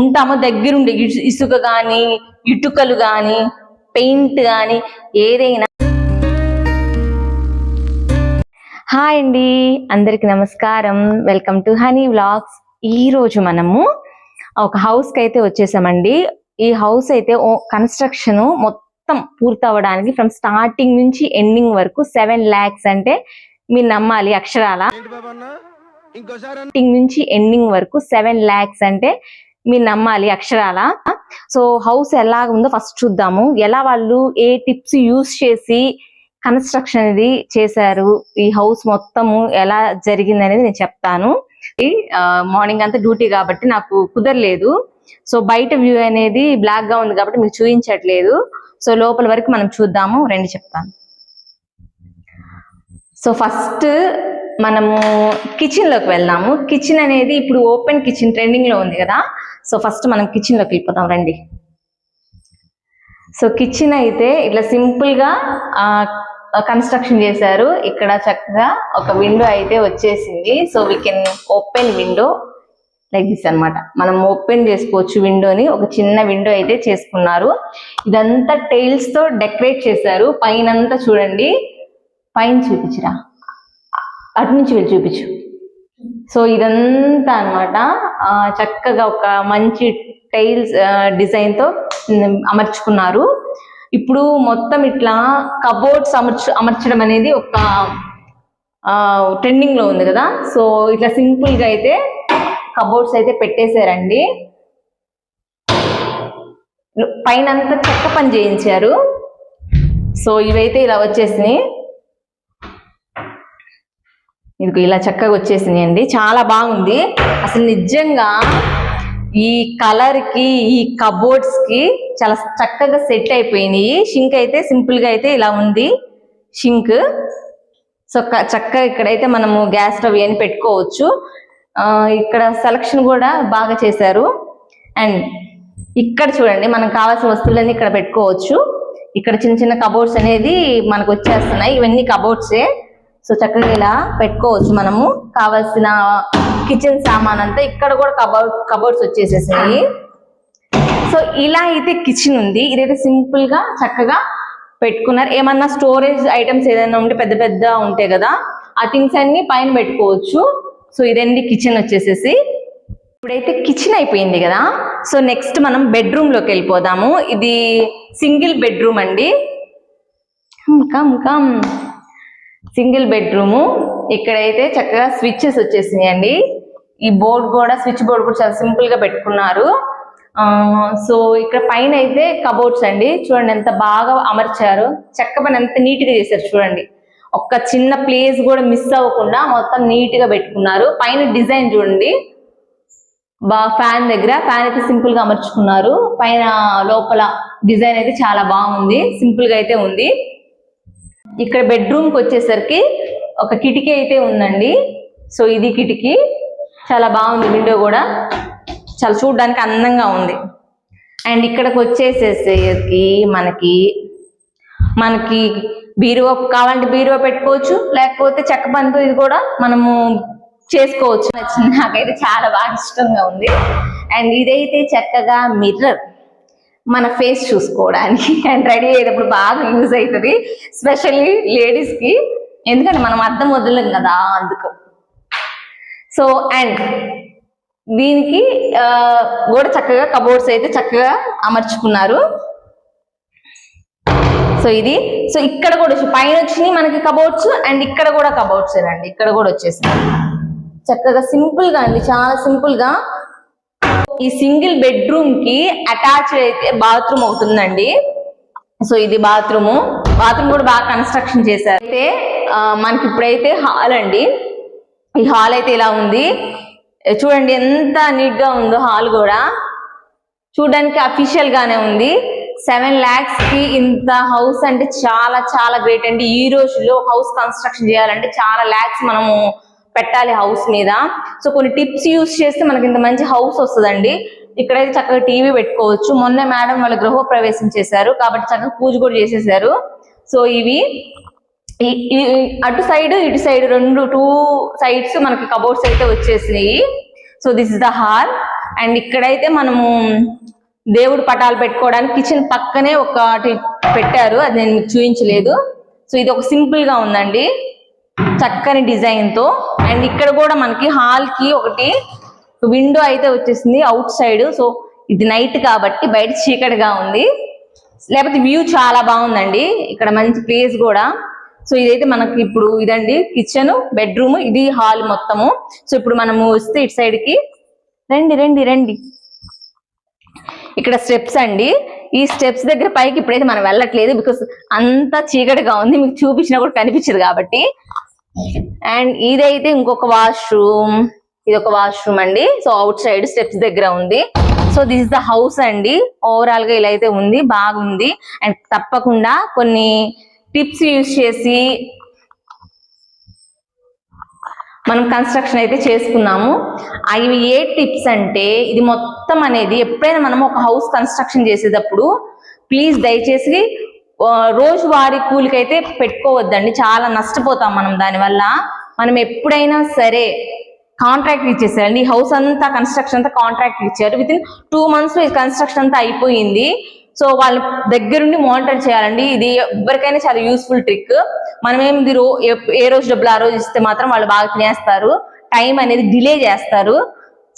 ఉంటామో దగ్గరుండి ఇసు- ఇసుక కానీ ఇటుకలు కానీ పెయింట్ కానీ ఏదైనా. హాయ్ అండి అందరికి నమస్కారం. Welcome to honey vlogs. ఈ రోజు మనము ఒక హౌస్కి అయితే వచ్చేసామండి. ఈ హౌస్ అయితే కన్స్ట్రక్షన్ మొత్తం పూర్తి అవ్వడానికి ఫ్రమ్ స్టార్టింగ్ నుంచి ఎండింగ్ వరకు సెవెన్ ల్యాక్స్ అంటే మీరు నమ్మాలి అక్షరాల. స్టార్టింగ్ నుంచి ఎండింగ్ వరకు సెవెన్ ల్యాక్స్ అంటే మీరు నమ్మాలి అక్షరాల. సో హౌస్ ఎలా ఉందో ఫస్ట్ చూద్దాము. ఎలా వాళ్ళు ఏ టిప్స్ యూస్ చేసి కన్స్ట్రక్షన్ ఇది చేశారు? ఈ హౌస్ మొత్తము ఎలా జరిగింది అనేది నేను చెప్తాను. మార్నింగ్ అంతా డ్యూటీ కాబట్టి నాకు కుదరలేదు. సో బయట వ్యూ అనేది బ్లాక్గా ఉంది కాబట్టి మీకు చూపించట్లేదు. సో లోపల వరకు మనం చూద్దాము. రెండు చెప్తాను. సో ఫస్ట్ మనము కిచెన్లోకి వెళ్దాము. కిచెన్ అనేది ఇప్పుడు ఓపెన్ కిచెన్ ట్రెండింగ్లో ఉంది కదా. సో ఫస్ట్ మనం కిచెన్లోకి వెళ్ళిపోతాం రండి. సో కిచెన్ అయితే ఇట్లా సింపుల్గా కన్స్ట్రక్షన్ చేశారు. ఇక్కడ చక్కగా ఒక విండో అయితే వచ్చేసింది. So we can open window like this అన్నమాట. మనం ఓపెన్ చేసుకోవచ్చు విండోని ఒక చిన్న విండో అయితే చేసుకున్నారు. ఇదంతా టైల్స్తో డెకరేట్ చేశారు. పైనంతా చూడండి. పైన చూపించురా. అటు నుంచి వెళ్ళి చూపించు. సో ఇదంతా అన్నమాట. చక్కగా ఒక మంచి టైల్స్ డిజైన్తో అమర్చుకున్నారు. ఇప్పుడు మొత్తం ఇట్లా కబోర్డ్స్ అమర్చ అమర్చడం అనేది ఒక ట్రెండింగ్లో ఉంది కదా. సో ఇట్లా సింపుల్గా అయితే కబోర్డ్స్ అయితే పెట్టేశారండి. పైన అంతా చెక్క పని చేయించారు. సో ఇవైతే ఇలా వచ్చేసినాయి. ఇది ఇలా చక్కగా వచ్చేసినాయి అండి చాలా బాగుంది. అసలు నిజంగా ఈ కలర్కి ఈ కబోర్డ్స్కి చాలా చక్కగా సెట్ అయిపోయినాయి. షింక్ అయితే సింపుల్గా అయితే ఇలా ఉంది. షింక్ సో చక్కగా ఇక్కడైతే మనము గ్యాస్ స్టవ్ అని పెట్టుకోవచ్చు. ఇక్కడ సెలక్షన్ కూడా బాగా చేశారు. అండ్ ఇక్కడ చూడండి మనకు కావాల్సిన వస్తువులన్నీ ఇక్కడ పెట్టుకోవచ్చు. ఇక్కడ చిన్న చిన్న కబోర్డ్స్ అనేది మనకు వచ్చేస్తున్నాయి. ఇవన్నీ కబోర్డ్సే సో చక్కగా ఇలా పెట్టుకోవచ్చు మనము. కావాల్సిన కిచెన్ సామాన్ అంతా ఇక్కడ కూడా కబోర్డ్ కబోర్డ్స్ వచ్చేసేసాయి సో ఇలా అయితే కిచెన్ ఉంది. ఇదైతే సింపుల్గా చక్కగా పెట్టుకున్నారు. ఏమన్నా స్టోరేజ్ ఐటమ్స్ ఏదైనా ఉంటే పెద్ద పెద్ద ఉంటాయి కదా ఆ థింగ్స్ అన్ని పైన పెట్టుకోవచ్చు. సో ఇదండి కిచెన్ వచ్చేసేసి. ఇప్పుడైతే కిచెన్ అయిపోయింది కదా సో నెక్స్ట్ మనం బెడ్రూమ్లోకి వెళ్ళిపోదాము. ఇది సింగిల్ బెడ్రూమ్ అండి. Come come single bedroom. ఇక్కడైతే చక్కగా స్విచ్చెస్ వచ్చేసినాయండి. ఈ బోర్డు కూడా స్విచ్ బోర్డు కూడా చాలా సింపుల్గా పెట్టుకున్నారు. ఆ, సో ఇక్కడ పైన అయితే కబోర్డ్స్ అండి. చూడండి ఎంత బాగా అమర్చారు. చెక్క పని ఎంత నీట్గా చేశారు చూడండి. ఒక్క చిన్న ప్లేస్ కూడా మిస్ అవ్వకుండా మొత్తం నీట్గా పెట్టుకున్నారు. పైన డిజైన్ చూడండి. బా ఫ్యాన్ దగ్గర. ఫ్యాన్ అయితే సింపుల్గా అమర్చుకున్నారు. పైన లోపల డిజైన్ అయితే చాలా బాగుంది. సింపుల్గా అయితే ఉంది. ఇక్కడ బెడ్రూమ్కి వచ్చేసరికి ఒక కిటికీ అయితే ఉందండి. సో ఇది కిటికీ. చాలా బాగుంది విండో కూడా. చాలా చూడడానికి అందంగా ఉంది. అండ్ ఇక్కడికి వచ్చేసేసరికి మనకి మనకి బీరువా కావాలంటే బీరువా పెట్టుకోవచ్చు లేకపోతే చెక్క పనితో ఇది కూడా మనము చేసుకోవచ్చు. నచ్చింది నాకైతే చాలా బాగా ఇష్టంగా ఉంది. అండ్ ఇదైతే చక్కగా మిర్రర్ మన ఫేస్ చూసుకోవడానికి అండ్ రెడీ అయ్యేటప్పుడు బాగా యూజ్ అవుతుంది. స్పెషల్లీ లేడీస్కి. ఎందుకంటే మనం అర్థం వదలం కదా అందుకు. సో అండ్ దీనికి కూడా చక్కగా కబోర్డ్స్ అయితే చక్కగా అమర్చుకున్నారు. సో ఇది. సో ఇక్కడ కూడా పైన వచ్చినాయి మనకి కబోర్డ్స్ అండ్ ఇక్కడ కూడా కబోర్డ్స్ అండి ఇక్కడ కూడా వచ్చేసింది చక్కగా సింపుల్గా అండి. చాలా సింపుల్గా ఈ సింగిల్ బెడ్రూమ్కి అటాచ్డ్ అయితే బాత్రూమ్ అవుతుందండి సో ఇది బాత్రూమ్. బాత్రూమ్ కూడా బాగా కన్స్ట్రక్షన్ చేశారు. అయితే మనకి ఇప్పుడైతే హాల్ అండి. ఈ హాల్ అయితే ఇలా ఉంది. చూడండి ఎంత నీట్గా ఉందో హాల్ కూడా. చూడడానికి అఫీషియల్ గానే ఉంది. సెవెన్ లాక్స్కి ఇంత హౌస్ అంటే చాలా చాలా గ్రేట్ అండి. ఈ రోజుల్లో హౌస్ కన్స్ట్రక్షన్ చేయాలంటే చాలా లాక్స్ మనము పెట్టాలి హౌస్ మీద. సో కొన్ని టిప్స్ యూస్ చేస్తే మనకి ఇంత మంచి హౌస్ వస్తుందండి. ఇక్కడైతే చక్కగా టీవీ పెట్టుకోవచ్చు. మొన్న మేడం వాళ్ళు గృహ ప్రవేశం చేశారు. కాబట్టి చక్కగా పూజ కూడా చేసేసారు. సో ఇవి అటు సైడ్ ఇటు సైడ్ రెండు టూ సైడ్స్ మనకి కబోర్డ్స్ అయితే వచ్చేసినాయి. So this is the hall and ఇక్కడైతే మనము దేవుడు పటాలు పెట్టుకోవడానికి కిచెన్ పక్కనే ఒకటి పెట్టారు. అది నేను మీకు చూపించలేదు. సో ఇది ఒక సింపుల్గా ఉందండి. చక్కని డిజైన్తో. అండ్ ఇక్కడ కూడా మనకి హాల్కి ఒకటి విండో అయితే వచ్చేసింది అవుట్ సైడ్ సో ఇది నైట్ కాబట్టి బయట చీకటిగా ఉంది. లేకపోతే వ్యూ చాలా బాగుందండి. ఇక్కడ మంచి ప్లేస్ కూడా. సో ఇదైతే మనకి ఇప్పుడు ఇదండి కిచెన్ బెడ్రూమ్ ఇది హాల్ మొత్తము. సో ఇప్పుడు మనము వస్తే ఇటు సైడ్కి. రండి రండి రండి. ఇక్కడ స్టెప్స్ అండి. ఈ స్టెప్స్ దగ్గర పైకి ఇప్పుడైతే మనం వెళ్ళట్లేదు బికాస్ అంతా చీకటిగా ఉంది. మీకు చూపించినా కూడా కనిపించదు కాబట్టి. అండ్ ఇదైతే ఇంకొక వాష్రూమ్ ఇది ఒక వాష్రూమ్ అండి. సో అవుట్ సైడ్ స్టెప్స్ దగ్గర ఉంది. So this is the house అండి. ఓవరాల్గా ఇలా అయితే ఉంది. బాగుంది. అండ్ తప్పకుండా కొన్ని టిప్స్ యూజ్ చేసి మనం కన్స్ట్రక్షన్ అయితే చేసుకున్నాము. అవి ఏ టిప్స్ అంటే ఇది మొత్తం అనేది ఎప్పుడైనా మనం ఒక హౌస్ కన్స్ట్రక్షన్ చేసేటప్పుడు ప్లీజ్ దయచేసి రోజువారీ కూలికైతే పెట్టుకోవద్దండి. చాలా నష్టపోతాం మనం దానివల్ల. మనం ఎప్పుడైనా సరే కాంట్రాక్ట్ ఇచ్చేసారండి హౌస్ అంతా కన్స్ట్రక్షన్ అంతా కాంట్రాక్ట్ ఇచ్చారు విత్ ఇన్ టూ మంత్స్లో కన్స్ట్రక్షన్ అంతా అయిపోయింది. సో వాళ్ళ దగ్గరుండి మానిటర్ చేయాలండి. ఇది ఎవరికైనా చాలా యూస్ఫుల్ ట్రిక్. మనం ఏంది రో ఏ రోజు డబ్బులు ఆ రోజు ఇస్తే మాత్రం వాళ్ళు బాగా తినేస్తారు టైం అనేది డిలే చేస్తారు.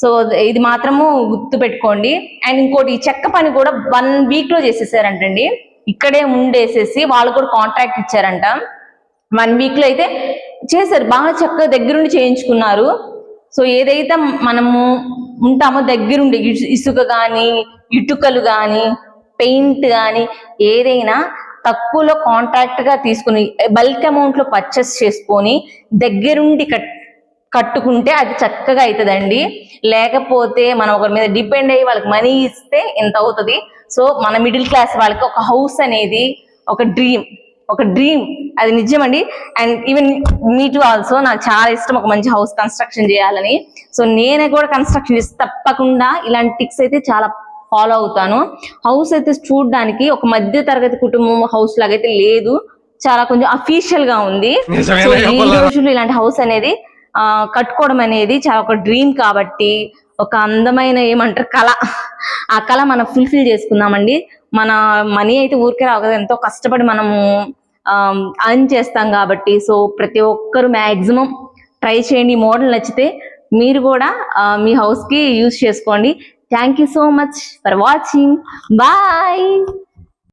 సో ఇది మాత్రము గుర్తు పెట్టుకోండి అండ్ ఇంకోటి చెక్క పని కూడా వన్ వీక్లో చేసేసారంటండి. ఇక్కడే ఉండేసేసి వాళ్ళు కూడా కాంట్రాక్ట్ ఇచ్చారంట. వన్ వీక్లో అయితే చేశారు. బాగా చక్కగా దగ్గరుండి చేయించుకున్నారు. సో ఏదైతే మనము ఉంటామో దగ్గరుండి ఇసుక కానీ ఇటుకలు కానీ పెయింట్ కానీ ఏదైనా తక్కువలో కాంట్రాక్ట్గా తీసుకుని బల్క్ అమౌంట్లో పర్చేస్ చేసుకొని దగ్గరుండి కట్ కట్టుకుంటే అది చక్కగా అవుతుందండి లేకపోతే మనం ఒకరి మీద డిపెండ్ అయ్యి వాళ్ళకి మనీ ఇస్తే ఎంత అవుతుంది? సో మన మిడిల్ క్లాస్ వాళ్ళకి ఒక హౌస్ అనేది ఒక డ్రీమ్ ఒక డ్రీమ్ అది నిజమండి. And even me too also నాకు చాలా ఇష్టం ఒక మంచి హౌస్ కన్స్ట్రక్షన్ చేయాలని. సో నేనే కూడా కన్స్ట్రక్షన్ చేసి తప్పకుండా ఇలాంటి టిక్స్ అయితే చాలా ఫాలో అవుతాను. హౌస్ అయితే చూడడానికి ఒక మధ్య తరగతి కుటుంబం హౌస్ లాగా అయితే లేదు. చాలా కొంచెం అఫీషియల్గా ఉంది. సో ఈ? రోజుల్లో ఇలాంటి హౌస్ అనేది కట్టుకోవడం అనేది చాలా ఒక డ్రీమ్ కాబట్టి ఒక అందమైన ఏమంటారు కళ. ఆ కళ మనం ఫుల్ఫిల్ చేసుకుందామండి. మన మనీ అయితే ఊరికే రావు కదా ఎంతో కష్టపడి మనము అర్న్ చేస్తాం కాబట్టి. సో ప్రతి ఒక్కరు మ్యాక్సిమం ట్రై చేయండి. మోడల్ నచ్చితే మీరు కూడా మీ హౌస్కి యూజ్ చేసుకోండి. Thank you so much for watching bye